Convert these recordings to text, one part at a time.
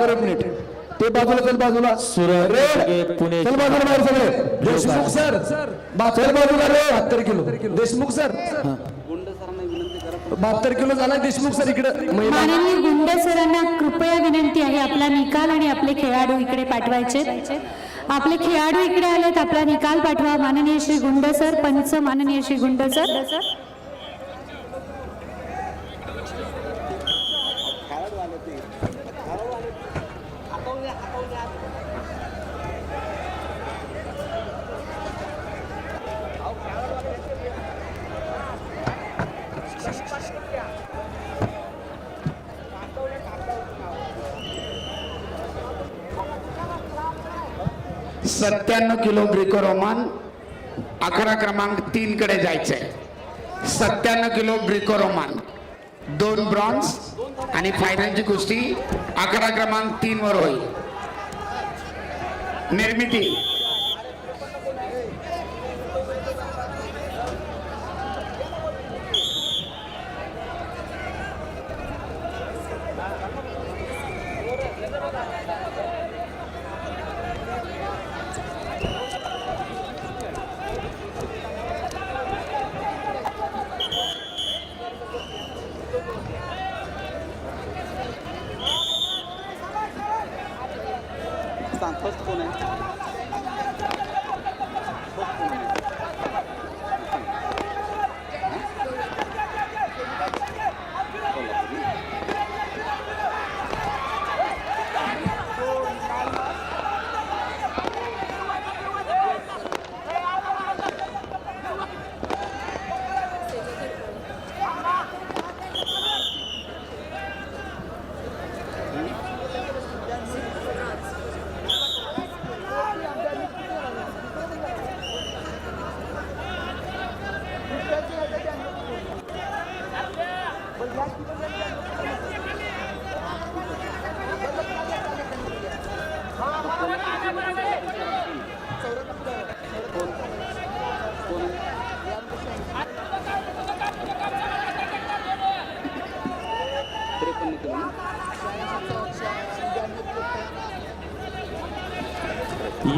सागर एक मिनिट ते बाजूला चल बाजूला. सुरज रे. घाटगे, पुणे चल बाजूला बाहेर सगळे. देशमुख सर. चल बाजूला रे. बहात्तर किलो. देशमुख सर. बहात्तर किलो झाला देशमुख सर इकडे. माननीय गुंडे सरांना कृपया विनंती आहे आपला निकाल आणि आपले खेळाडू इकडे पाठवायचे. आपले खेळाडू इकडे आलेत आपला निकाल पाठवा. माननीय श्री गुंड सर पंच माननीय श्री गुंड सर. सत्त्याण्णव किलो ग्रिको रोमन अकरा क्रमांक तीन कडे जायचंय. सत्त्याण्णव किलो ग्रिको रोमन दोन ब्रॉन्झ आणि फायनलची कुस्ती अकरा क्रमांक तीन वर होईल. निर्मिती. gracias.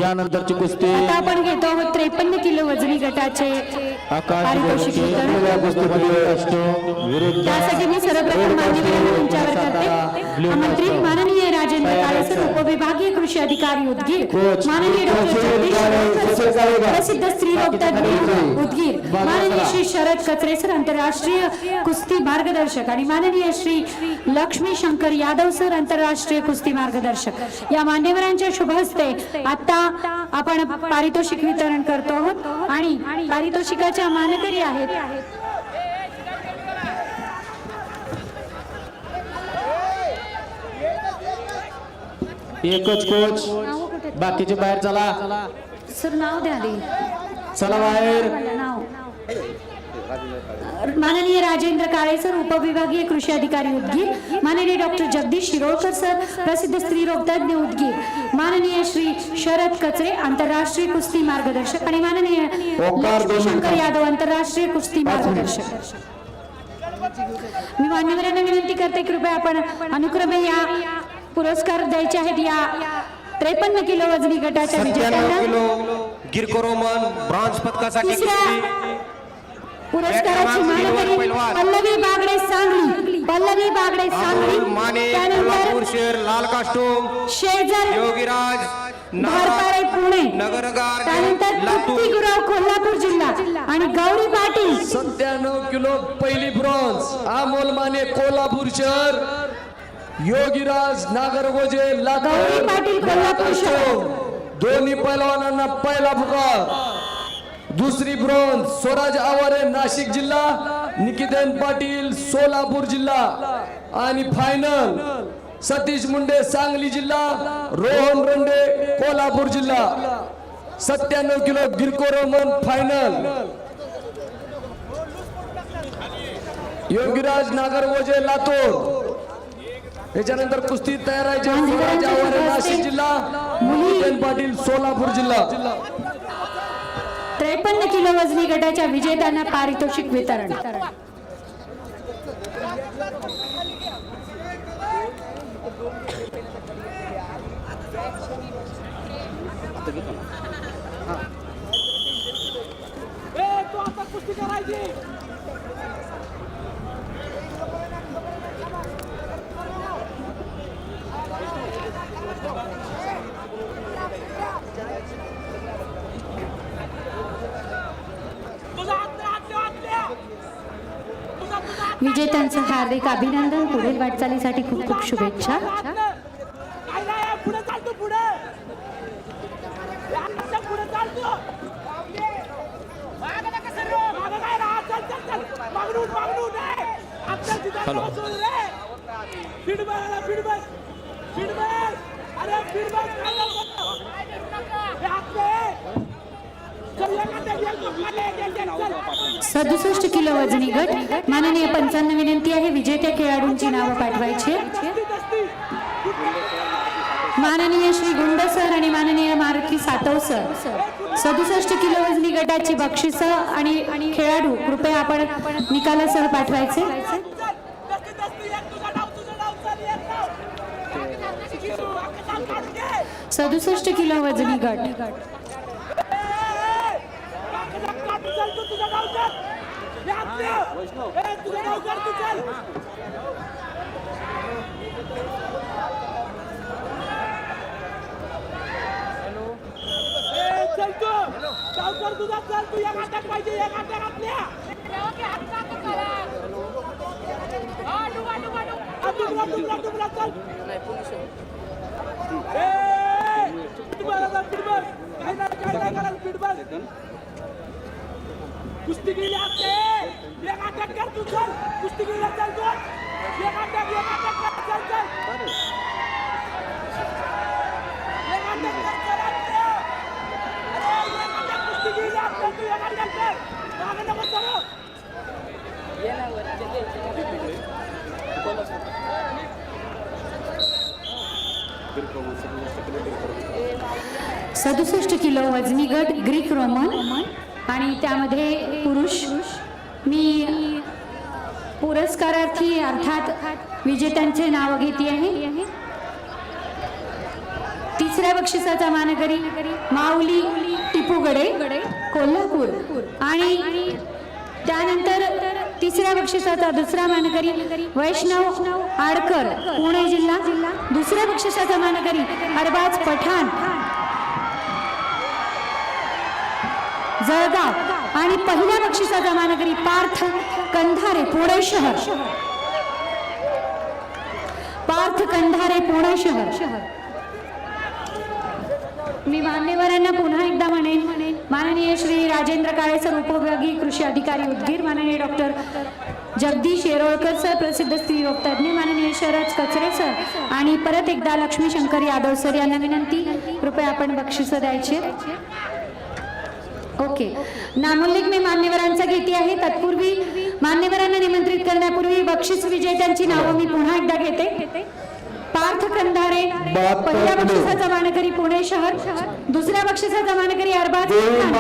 यानंतरची कुस्ती. आता आपण घेतो आहोत त्रेपन्न किलो वजनी गटाचे आकाश पारितोषिक विरुद्ध त्यासाठी मी सर्वप्रथम मान्यवरांना मंचावर करते आमंत्रित माननीय राजेंद्र काळेसर उपविभागीय कृषी अधिकारी उदगीर. माननीय डॉक्टर प्रसिद्ध स्त्रीरोग तज्ञ उदगीर. माननीय श्री शरद कचरेसर आंतरराष्ट्रीय कुस्ती मार्गदर्शक आणि माननीय श्री लक्ष्मी शंकर यादव सर आंतरराष्ट्रीय कुस्ती मार्गदर्शक. या मान्यवरांच्या शुभ हस्ते आता आपण पारितोषिक वितरण करतो आहोत आणि पारितोषिकाच्या मानकरी आहेत. एकच कोच. बाकीचे बाहेर चला. सर नाव द्या आधी. चला बाहेर. नाव. माननीय राजेंद्र काळे सर उपविभागीय कृषी अधिकारी उदगीर. माननीय डॉक्टर जगदीश शिरोळकर सर प्रसिद्ध स्त्रीरोग तज्ञ उदगीर. माननीय श्री शरद कचरे आंतरराष्ट्रीय कुस्ती मार्गदर्शक. आणि माननीय शंकर यादव आंतरराष्ट्रीय कुस्ती मार्गदर्शक. मी मान्यवरांना विनंती करते कृपया आपण अनुक्रमे या. पुरस्कार द्यायचे आहेत या त्रेपन्न किलो वजनी गटाच्या किलो गिरको रोमन ब्रॉन्झ पदकासाठी. पुरस्काराची मानकरी. पल्लवी बागडे सांगली. पल्लवी बागडे सांगली. अमोल माने कोल्हापूर त्यानंतर शहर लाल कास्टूम. शेजर योगीराज भारताळे पुणे. नगरगार त्यानंतर लातूर. तृप्ती गुरव कोल्हापूर जिल्हा. आणि गौरी पाटील. सत्त्याण्णव किलो पहिली ब्रॉन्झ. अमोल माने कोल्हापूर शहर. योगीराज नागरगोजे गौरी पाटील कोल्हापूर शहर. दोन्ही पैलवानांना पहिला पुकार दुसरी ब्रॉन्झ स्वराज आवारे नाशिक जिल्हा निकितेन पाटील सोलापूर जिल्हा. आणि फायनल सतीश मुंडे सांगली जिल्हा रोहन रंडे कोल्हापूर जिल्हा. सत्त्याण्णव kilo Greco Roman final Yogiraj Nagargoje Latur. याच्यानंतर कुस्ती तयार आहे. नाशिक जिल्हा पाटील सोलापूर जिल्हा. त्रेपन्न किलो वजनी गटाच्या विजेत्यांना पारितोषिक वितरण. करायची. विजेत्यांचं हार्दिक अभिनंदन पुढील वाटचालीसाठी खूप खूप शुभेच्छा. काय सदुसष्ट किलो वजनी गट. माननीय पंचांना विनंती आहे विजेत्या खेळाडूंची नावं पाठवायची. माननीय श्री गुंड सर आणि माननीय मारुती सातव सर. सदुसष्ट किलो वजनी गटाची बक्षिस आणि आणि खेळाडू कृपया आपण निकालासह पाठवायचे. सदुसष्ट किलो वजनी गट चल कुस्तीगीर असते एक अटॅक कर तू चल। कुस्तीगीर चल तू। एक अटॅक एक अटॅक कर चल चल एक अटॅक कर चल आपलं. अरे एक अटॅक कुस्तीगीर असते तू एक अटॅक कर मागे नको चलो सदुसष्ट किलो वजनी गट ग्रीक रोमन आणि त्यामध्ये पुरुष. मी पुरस्कारार्थी अर्थात विजेत्यांचे नाव घेते आहे. तिसऱ्या बक्षिसाचा मानकरी माऊली टिपूगडे कोल्हापूर. आणि त्यानंतर तिसऱ्या बक्षिसाचा दुसरा मानकरी वैष्णव आडकर पुणे जिल्हा. दुसऱ्या बक्षिसाचा मानकरी अरबाज पठाण. जळगाव आणि पहिल्या बक्षिसाचा मानकरी पार्थ कंधारे पुणे शहर. पार्थ कंधारे पुणे शहर. मी मान्यवरांना पुन्हा एकदा म्हणेन माननीय श्री राजेंद्र काळे सर उपविभागीय कृषी अधिकारी उदगीर माननीय डॉक्टर जगदीश येरोळकर सर प्रसिद्ध स्त्री वक्तज्ञ माननीय शरद कचरे सर आणि परत एकदा लक्ष्मी शंकर यादव सर यांना विनंती. कृपया आपण बक्षिसं द्यायचे. ओके. नामोल्लेख मी मान्यवरांचा घेते आहे. तत्पूर्वी मान्यवरांना निमंत्रित करण्यापूर्वी बक्षीस विजेत्यांची नावं मी पुन्हा एकदा घेते. कंधारे पहिल्या बक्षिसाचा मानकरी पुणे शहर दुसऱ्या बक्षिसाचा मानकरी अरबाज